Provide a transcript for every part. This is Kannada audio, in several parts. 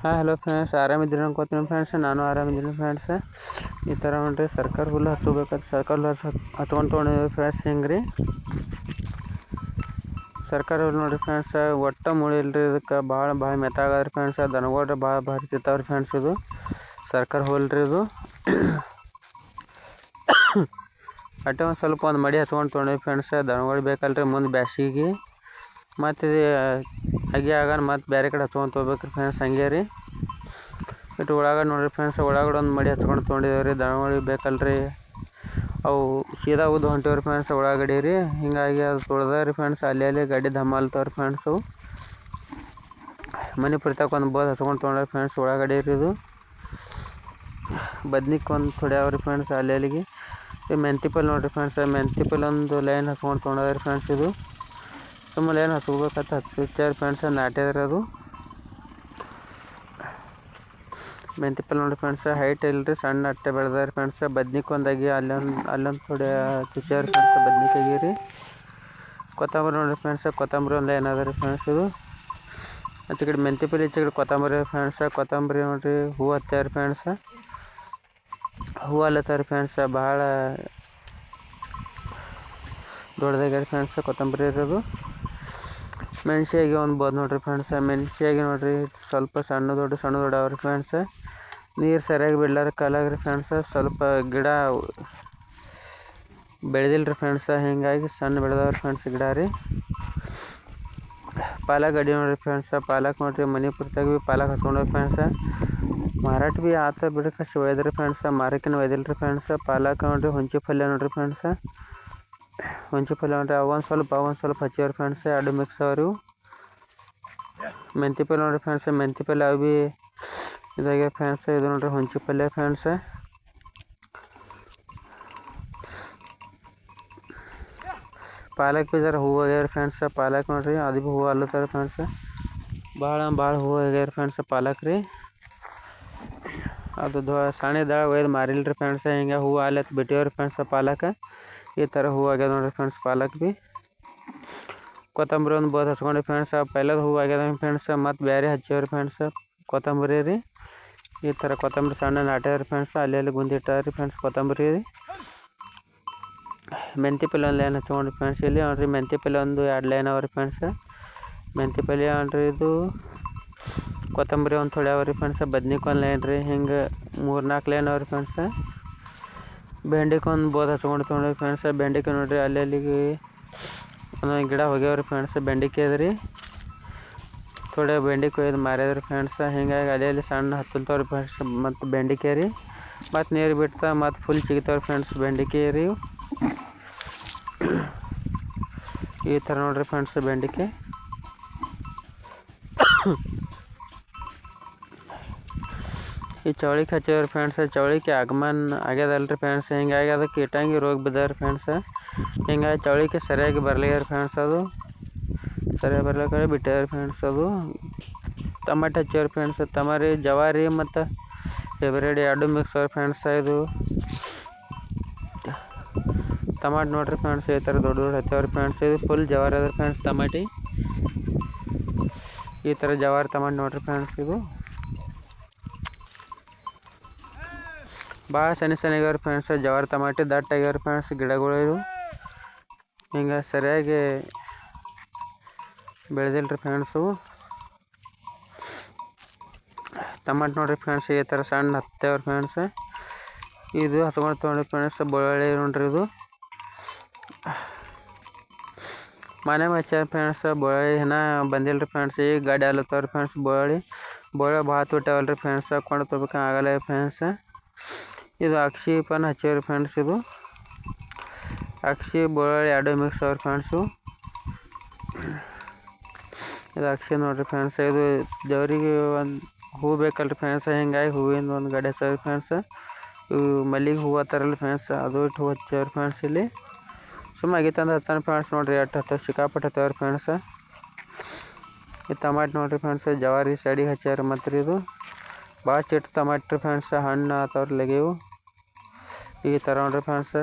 ಹಾಯ್ ಹಲೋ ಫ್ರೆಂಡ್ಸ್ ಆರಾಮಿದ್ದೀರಿ ಅನ್ಕೋತೀನಿ ಫ್ರೆಂಡ್ಸ್ ನಾನು ಆರಾಮಿದ್ದೀನಿ ಫ್ರೆಂಡ್ಸ್ ಈ ಥರ ನೋಡಿರಿ ಸರ್ಕಾರ ಹುಲ್ಲು ಹಚ್ಕೋಬೇಕಂತ ಸರ್ಕಾರ ಹುಲ್ಲು ಹಚ್ಚ ಹಚ್ಕೊಂಡು ತೊಗೊಂಡಿದ್ದೀವಿ ಫ್ರೆಂಡ್ಸ್ ಹೆಂಗೆ ರೀ ಸರ್ಕಾರ ಹುಲ್ಲು ನೋಡಿರಿ ಫ್ರೆಂಡ್ಸ್ ಒಟ್ಟು ಮುಳಿಲ್ರಿ ಇದಕ್ಕೆ. ಭಾಳ ಭಾಳ ಮೆತ್ತಾಗದ್ರಿ ಫ್ರೆಂಡ್ಸ್ ದನಗಳ್ರಿ ಭಾಳ ಭಾರಿ ತಿಂತಾವ್ರಿ ಫ್ರೆಂಡ್ಸ್ ಇದು. ಸರ್ಕಾರ ಹುಲ್ಲು ರೀ ಇದು. ಅಟ್ಟೆ ಒಂದು ಸ್ವಲ್ಪ ಒಂದು ಮಡಿ ಹಚ್ಕೊಂಡು ತೊಗೊಂಡಿವಿ ಫ್ರೆಂಡ್ಸ್ ದನಗಳು ಬೇಕಲ್ರಿ ಮುಂದೆ ಬ್ಯಾಸಿಗೆ. ಮತ್ತು ಇದು ಅಗಿ ಆಗಾನ ಮತ್ತು ಬೇರೆ ಕಡೆ ಹಚ್ಕೊಂಡು ರೀ ಫ್ರೆಂಡ್ಸ್ ಹಂಗೆ ರೀ. ಇಟ್ಟು ಒಳಗಡೆ ನೋಡಿರಿ ಫ್ರೆಂಡ್ಸ್ ಒಳಗಡೆ ಒಂದು ಮಡಿ ಹಚ್ಕೊಂಡು ತೊಗೊಂಡಿದ್ದೇವೆ ರೀ ದನಗಳಿಗೆ ಬೇಕಲ್ರಿ. ಅವು ಸೀದಾ ಉದ್ದು ಹೊಂಟಿವ್ರಿ ಫ್ರೆಂಡ್ಸ್ ಒಳಗಡೆ ರೀ. ಹಿಂಗಾಗಿ ಅದು ತೊಳ್ದ ರೀ ಫ್ರೆಂಡ್ಸ್ ಅಲ್ಲಿ ಅಲ್ಲಿ ಗಾಡಿ ಧಮಾಲ್ತಾವ್ರಿ ಫ್ರೆಂಡ್ಸು ಮನೆ ಪುರ್ತಕ್ಕೆ ಒಂದು ಬೋದ್ ಹಚ್ಕೊಂಡು ತೊಗೊಂಡ್ರಿ ಫ್ರೆಂಡ್ಸ್ ಒಳಗಡೆ ರೀ ಇದು. ಬದ್ನಿಕ್ ಒಂದು ರೀ ಫ್ರೆಂಡ್ಸ್ ಅಲ್ಲಿ ಅಲ್ಲಿಗೆ. ಮೆಂತಿಪಲ್ ಮೆಂತಿ ನೋಡಿರಿ ಫ್ರೆಂಡ್ಸ್ ಮೆಂತಿಪಲ್ ಒಂದು ಲೈನ್ ಹಚ್ಕೊಂಡು ತೊಗೊಂಡ್ರಿ ಫ್ರೆಂಡ್ಸ್ ಇದು. ಸುಮ್ಮನೆ ಏನು ಹಚ್ಕೋಬೇಕಂತ ಹಚ್ಚಾರಿ ಫ್ರೆಂಡ್ಸ್ ನಾಟ್ಯದ್ರಿ ಅದು? ಮೆಂತಿ ಪಲ್ಲೆ ನೋಡಿ ಫ್ರೆಂಡ್ಸ್ ಹೈಟ್ ಇಲ್ಲರಿ ಸಣ್ಣ ಅಟ್ಟೆ ಬೆಳೆದಾರೆ ಫ್ರೆಂಡ್ಸ್ ಬದ್ನಿಕ್ ಒಂದಾಗಿ, ಅಲ್ಲೊಂದು ಅಲ್ಲೊಂದು ಥೋಡೆ ಚುಚ್ಚಾರ ಫ್ರೆಂಡ್ಸ್ ಬದ್ನಿಕಾಗಿ ರೀ ಕೊತ್ತಂಬರಿ ನೋಡಿರಿ ಫ್ರೆಂಡ್ಸ್ ಕೊತ್ತಂಬರಿ ಒಂದು ಏನದ ರೀ ಫ್ರೆಂಡ್ಸ್ ಇದು. ಆಚೆ ಕಡೆ ಮೆಂತಿ ಪಲ್ಲೆ ಈಚೆ ಕಡೆ ಕೊತ್ತಂಬರಿ ಫ್ರೆಂಡ್ಸ್ ಕೊತ್ತಂಬರಿ ನೋಡಿರಿ, ಹೂ ಹತ್ಯಾರ ಫ್ರೆಂಡ್ಸ್ ಹೂ ಅಲ್ಲತ್ತಾರ ಫ್ರೆಂಡ್ಸ್ ಭಾಳ ದೊಡ್ಡದಾಗ್ಯಾರ ಫ್ರೆಂಡ್ಸ್ ಕೊತ್ತಂಬರಿ ಇರೋದು. ಮೆಣ್ಸಿಯಾಗಿ ಒಂದು ಬೋದು ನೋಡಿರಿ ಫ್ರೆಂಡ್ಸ ಮೆಣ್ಸಿಗೆ ನೋಡಿರಿ, ಸ್ವಲ್ಪ ಸಣ್ಣ ದೊಡ್ಡ ಸಣ್ಣ ದೊಡ್ಡ ಅವ್ರಿ ಫ್ರೆಂಡ್ಸ್. ನೀರು ಸರಿಯಾಗಿ ಬಿಡ್ಲಾರ ಕಾಲಾಗ್ರಿ ಫ್ರೆಂಡ್ಸ್, ಸ್ವಲ್ಪ ಗಿಡ ಬೆಳೆದಿಲ್ಲ ರೀ ಫ್ರೆಂಡ್ಸ್, ಹೀಗಾಗಿ ಸಣ್ಣ ಬೆಳೆದವ್ರಿ ಫ್ರೆಂಡ್ಸ್ ಗಿಡ ರೀ. ಪಾಲಕ್ ಗಡಿ ನೋಡಿರಿ ಫ್ರೆಂಡ್ಸ, ಪಾಲಕ್ ನೋಡಿರಿ, ಮನೆ ಪೂರ್ತಿಯಾಗಿ ಭೀ ಪಾಲಕ್ ಹಚ್ಕೊಂಡೋಗಿ ಫ್ರೆಂಡ್ಸ. ಮಾರಾಟ ಭೀ ಆತ ಬಿಡಕ್ಕೆ ಒಯ್ದ್ರಿ ಫ್ರೆಂಡ್ಸ್, ಮಾರಕ್ಕಿನ ಒಯ್ದಿಲ್ಲ ರೀ ಫ್ರೆಂಡ್ಸ್, ಪಾಲಕ್ ನೋಡಿರಿ, ಹುಂಚಿ ಪಲ್ಯ ನೋಡಿರಿ ಫ್ರೆಂಡ್ಸ್. ಹುಂಚಿ ಪಲ್ಯ ನೋಡಿರಿ ಅವೊಂದು ಸ್ವಲ್ಪ ಅವೊಂದು ಸ್ವಲ್ಪ ಹಚ್ಚಿವ್ರಿ ಫ್ರೆಂಡ್ಸ್ ಎರಡು ಮಿಕ್ಸ್ ಅವ್ರಿ ಮೆಂತಿ ಪಲ್ಯ ನೋಡಿರಿ ಫ್ರೆಂಡ್ಸ್ ಮೆಂತಿ ಪಲ್ಯ ಅವು ಭೀ ಇದಾಗ್ಯಾವ ಫ್ರೆಂಡ್ಸ್ ಇದು ನೋಡಿರಿ ಹುಂಚಿ ಪಲ್ಯ ಫ್ರೆಂಡ್ಸ್ ಪಾಲಕ್ ಬಿ ಜರ ಹೂವು ಆಗ್ಯಾರ ಫ್ರೆಂಡ್ಸ್ ಪಾಲಕ್ ನೋಡಿರಿ ಅದು ಭೀ ಹೂವು ಅಲ್ಲತ್ತಾರ ಫ್ರೆಂಡ್ಸ್ ಭಾಳ ಭಾಳ ಹೂವು ಆಗ್ಯಾರ ಫ್ರೆಂಡ್ಸ್ ಪಾಲಕ್ ರೀ ಅದು ದೊ ಸಣ್ಣ ದಾಳ ಒಯ್ದು ಮಾರಿಲ್ಲ ರೀ ಫ್ರೆಂಡ್ಸ್ ಹಿಂಗೆ ಹೂವು ಆಲತ್ ಬಿಟ್ಟಿವ್ರಿ ಫ್ರೆಂಡ್ಸ್ ಪಾಲಕ. ಈ ಥರ ಹೂವು ಆಗ್ಯದ ನೋಡಿರಿ ಫ್ರೆಂಡ್ಸ್ ಪಾಲಕ್ ಭೀ. ಕೊತ್ತಂಬರಿ ಒಂದು ಬೋದ್ ಹಚ್ಕೊಂಡಿ ಫ್ರೆಂಡ್ಸ್ ಪೈಲದ ಹೂವು ಆಗ್ಯದ ಫ್ರೆಂಡ್ಸ್ ಮತ್ತು ಬೇರೆ ಹಚ್ಚಿವ್ರಿ ಫ್ರೆಂಡ್ಸ್ ಕೊತ್ತಂಬರಿ ರೀ. ಈ ಥರ ಕೊತ್ತಂಬರಿ ಸಣ್ಣ ನಾಟ್ಯವ್ರಿ ಫ್ರೆಂಡ್ಸ್ ಅಲ್ಲಿ ಅಲ್ಲಿ ಗುಂದಿಟ್ಟಾರಿ ಫ್ರೆಂಡ್ಸ್ ಕೊತ್ತಂಬರಿ ರೀ. ಮೆಂತಿ ಪಲ್ಯ ಒಂದು ಲೈನ್ ಹಚ್ಕೊಂಡ್ರಿ ಫ್ರೆಂಡ್ಸ್ ಇಲ್ಲಿ ನೋಡ್ರಿ ಮೆಂತಿ ಪಲ್ಯ ಒಂದು ಎರಡು ಲೈನ್ ಅವ್ರಿ ಫ್ರೆಂಡ್ಸ್ ಮೆಂತಿ ಪಲ್ಯ ನೋಡಿರಿ ಇದು ಕೊತ್ತಂಬರಿ ಒಂದು ಥೋಡೆ ಅವ್ರಿ ಫ್ರೆಂಡ್ಸ್ ಬದ್ನಿಕ್ ಒಂದು ಲೈನ್ ರೀ, ಹಿಂಗೆ ಮೂರು ನಾಲ್ಕು ಲೈನ್ ಅವ್ರಿ ಫ್ರೆಂಡ್ಸ ಬೆಂಡಿಕೊಂದು ಒಂದು ಬೋದು ಹಚ್ಕೊಂಡು ತೊಗೊಂಡ್ರಿ ಫ್ರೆಂಡ್ಸ ಬೆಂಡಿಕಾಯಿ ನೋಡಿರಿ ಅಲ್ಲಿ ಅಲ್ಲಿಗೆ ಒಂದೊಂದು ಗಿಡ ಹೋಗ್ಯಾವ್ರಿ ಫ್ರೆಂಡ್ಸ್ ಬೆಂಡಿಕಾಯಿ ಅದ ರೀ. ಥೋಡೆ ಬೆಂಡಿಕಾಯಿ ಇದು ಮಾರ್ಯಾದ್ರಿ ಫ್ರೆಂಡ್ಸ ಹಿಂಗಾಗಿ ಅಲ್ಲಿ ಅಲ್ಲಿ ಸಣ್ಣ ಹತ್ತಂತವ್ರಿ ಫ್ರೆಂಡ್ಸ್ ಮತ್ತು ಬೆಂಡಿಕಾಯಿ ರೀ. ಮತ್ತು ನೀರು ಬಿಡ್ತಾ ಮತ್ತು ಫುಲ್ ಸಿಗ್ತಾವ್ರಿ ಫ್ರೆಂಡ್ಸ್ ಬೆಂಡಿಕಾಯಿ ರೀ. ಈ ಥರ ನೋಡ್ರಿ ಫ್ರೆಂಡ್ಸ್ ಬೆಂಡಿಕಾಯಿ. ಈ ಚೌಳಿಗೆ ಹಚ್ಚಿವ್ರಿ ಫ್ರೆಂಡ್ಸ್ ಚೌಳಿಗೆ ಆಗಮನ್ ಆಗ್ಯದಲ್ರಿ ಫ್ರೆಂಡ್ಸ್ ಹಿಂಗಾಗಿ ಅದಕ್ಕೆ ಇಟ್ಟಂಗಿ ರೋಗ ಬಿದ್ದಾವ್ರಿ ಫ್ರೆಂಡ್ಸ್ ಹಿಂಗಾಗಿ ಚೌಳಿಗೆ ಸರಿಯಾಗಿ ಬರ್ಲಿಗ್ಯಾರ ಫ್ರೆಂಡ್ಸ್ ಅದು. ಸರಿಯಾಗಿ ಬರ್ಲಿಕ್ಕೆ ಬಿಟ್ಟಾವ್ರಿ ಫ್ರೆಂಡ್ಸ್ ಅದು. ಟಮಾಟೆ ಹಚ್ಚಿವ್ರಿ ಫ್ರೆಂಡ್ಸ್ ತಮಾರಿ ಜವಾರಿ ಮತ್ತು ಫೆಬ್ರವರಿ ಎರಡು ಮಿಕ್ಸ್ ಅವ್ರಿ ಫ್ರೆಂಡ್ಸ್ ಇದು. ಟಮಾಟೆ ನೋಡ್ರಿ ಫ್ರೆಂಡ್ಸ್ ಈ ಥರ ದೊಡ್ಡ ದೊಡ್ಡ ಹಚ್ಚವ್ರಿ ಫ್ರೆಂಡ್ಸ್ ಇದು ಫುಲ್ ಜವಾರಿ ಅದ ಫ್ರೆಂಡ್ಸ್ ಟಮಾಟಿ ಈ ಥರ ಜವಾರಿ ಟಮಾಟೆ ನೋಡ್ರಿ ಫ್ರೆಂಡ್ಸ್ ಇದು. ಭಾಳ ಸಣ್ಣ ಸಣ್ಣ ಆಗ್ಯಾವ್ರಿ ಫ್ರೆಂಡ್ಸ್ ಜವಾರಿ ದಟ್ಟ ಆಗ್ಯಾವ್ರಿ ಫ್ರೆಂಡ್ಸ್ ಗಿಡಗಳು ಇದು ಹಿಂಗೆ ಸರಿಯಾಗಿ ಬೆಳೆದಿಲ್ಲ ರೀ ಫ್ರೆಂಡ್ಸು ಟಮಾಟೆ ನೋಡ್ರಿ ಫ್ರೆಂಡ್ಸ್ ಈ ಥರ ಸಣ್ಣ ಹತ್ತೇವ್ರಿ ಫ್ರೆಂಡ್ಸ್ ಇದು ಹಸ್ಕೊಂಡು ತೊಗೊಂಡ್ರಿ ಫ್ರೆಂಡ್ಸ್ ಬೆಳ್ಳುಳ್ಳಿ ನೋಡ್ರಿ ಇದು. ಮನೆ ಮಚ್ಚ ಫ್ರೆಂಡ್ಸ್ ಬೆಳ್ಳುಳ್ಳಿ ಇನ್ನೂ ಬಂದಿಲ್ಲ ರೀ ಫ್ರೆಂಡ್ಸ್ ಈಗ ಗಾಡಿ ಅಲ್ಲತ್ತವ್ರಿ ಫ್ರೆಂಡ್ಸ್ ಬೆಳ್ಳುಳ್ಳಿ ಬೊಳೆ ಭಾಳ ತುಟ್ಟಾವಲ್ಲ ರೀ ಫ್ರೆಂಡ್ಸ್ ಕೊಂಡು ತೊಗೋಬೇಕಾಗಲ್ಲ ಫ್ರೆಂಡ್ಸ್ ಇದು ಅಕ್ಷಿ ಪನ್ ಹಚ್ಚಿವ್ರಿ ಫ್ರೆಂಡ್ಸ್ ಇದು. ಅಕ್ಷಿ ಬೆಳ್ಳುಳ್ಳಿ ಎರಡು ಮಿಕ್ಸ್ ಅವ್ರಿ ಫ್ರೆಂಡ್ಸು ಇದು ಅಕ್ಷಿ ನೋಡ್ರಿ ಫ್ರೆಂಡ್ಸ್ ಇದು ದೇವರಿಗೆ ಒಂದು ಹೂ ಬೇಕಲ್ರಿ ಫ್ರೆಂಡ್ಸ್ ಹಿಂಗಾಗಿ ಹೂವಿಂದ ಒಂದು ಗಡೆ ಹಚ್ಚಾವ್ರಿ ಫ್ರೆಂಡ್ಸ್ ಇವು ಮಲ್ಲಿಗೆ ಹೂವು ಹತ್ತಾರಲ್ಲ ಫ್ರೆಂಡ್ಸ್ ಅದು ಇಟ್ಟು ಹೂ ಹಚ್ಚವ್ರಿ ಫ್ರೆಂಡ್ಸ್ ಇಲ್ಲಿ. ಸುಮ್ಮ ಆಗಿತ್ತಂದ್ರೆ ಹತ್ತಾನೆ ಫ್ರೆಂಡ್ಸ್ ನೋಡ್ರಿ ಎಟ್ಟು ಹತ್ತ, ಸಿಕ್ಕಾಪಟ್ಟೆ ಹತ್ತವ್ರಿ ಫ್ರೆಂಡ್ಸ್ ಈ ಟಮಾಟೆ ನೋಡ್ರಿ ಫ್ರೆಂಡ್ಸ್ ಜವಾರಿ ಸೈಡಿಗೆ ಹಚ್ಚಾರ ಮತ್ತು ಇದು. ಭಾಳ ಚಿಟ್ಟು ಟಮಾಟ್ರಿ ಫ್ರೆಂಡ್ಸ್ ಹಣ್ಣು ಆತವ್ರಿ ಲಗಿವು. ಈ ಥರ ನೋಡ್ರಿ ಫ್ರೆಂಡ್ಸ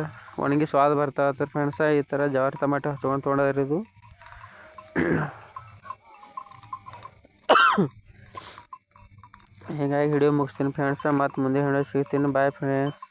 ಒಣಗಿ ಸ್ವಾದ ಬರ್ತಾವ ಫ್ರೆಂಡ್ಸ ಈ ಥರ ಜವಾರಿ ಟಮಾಟೊ ಹಚ್ಕೊಂಡು ತೊಗೊಂಡಿರೋದು ಹೀಗಾಗಿ ಹಿಡಿಯೋ ಮುಗಿಸ್ತೀನಿ ಫ್ರೆಂಡ್ಸ ಮತ್ತು ಮುಂದೆ ಹಿಡಿಯೋ ಸಿಗ್ತೀನಿ. Bye friends